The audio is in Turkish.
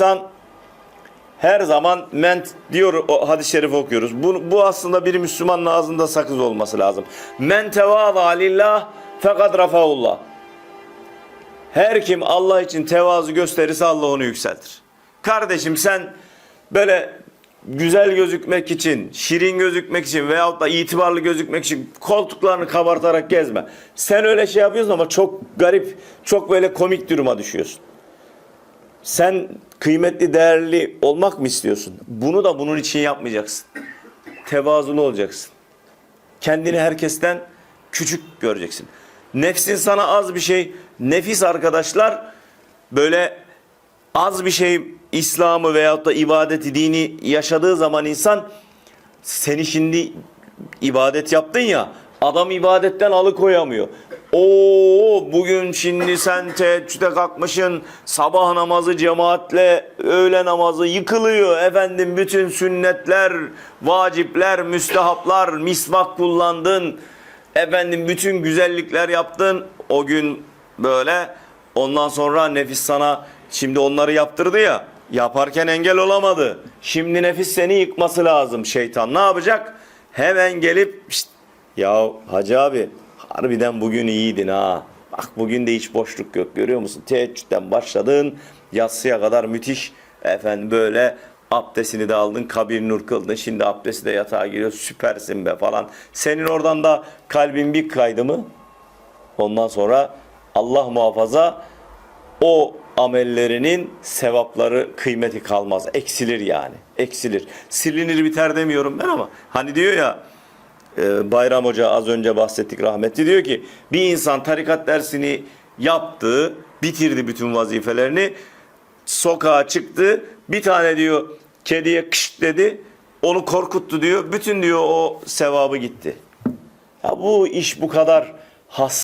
İnsan her zaman ment diyor o hadis-i şerif okuyoruz. Bu, bu aslında bir Müslümanın ağzında sakız olması lazım. Men tevâzâ lillah fekad rafaullah. Her kim Allah için tevazu gösterirse Allah onu yükseltir. Kardeşim sen böyle güzel gözükmek için, şirin gözükmek için veyahut da itibarlı gözükmek için koltuklarını kabartarak gezme. Sen öyle şey yapıyorsun ama çok garip, çok böyle komik duruma düşüyorsun. Sen kıymetli, değerli olmak mı istiyorsun? Bunu da bunun için yapmayacaksın. Tevazulu olacaksın. Kendini herkesten küçük göreceksin. Nefsin sana az bir şey, nefis arkadaşlar böyle az bir şey İslam'ı veyahut da ibadeti, dini yaşadığı zaman insan seni şimdi ibadet yaptın ya adam ibadetten alıkoyamıyor. Oo bugün şimdi sen teheccüde kalkmışsın. Sabah namazı cemaatle öğle namazı yıkılıyor. Efendim bütün sünnetler vacipler müstehaplar misvak kullandın. Efendim bütün güzellikler yaptın. O gün böyle. Ondan sonra nefis sana şimdi onları yaptırdı ya yaparken engel olamadı. Şimdi nefis seni yıkması lazım şeytan. Ne yapacak? Hemen gelip "Şşt, ya hacı abi harbiden bugün iyiydin ha bak bugün de hiç boşluk yok görüyor musun teheccüden başladın yatsıya kadar müthiş efendim böyle abdestini de aldın kabir nur kıldın şimdi abdesti de yatağa giriyor süpersin be falan senin oradan da kalbin bir kaydı mı ondan sonra Allah muhafaza o amellerinin sevapları kıymeti kalmaz. Eksilir yani. Eksilir. Silinir biter demiyorum ben ama hani diyor ya e, Bayram Hoca az önce bahsettik rahmetli diyor ki bir insan tarikat dersini yaptı, bitirdi bütün vazifelerini. Sokağa çıktı. Bir tane diyor kediye kış dedi. Onu korkuttu diyor. Bütün diyor o sevabı gitti. Ya bu iş bu kadar has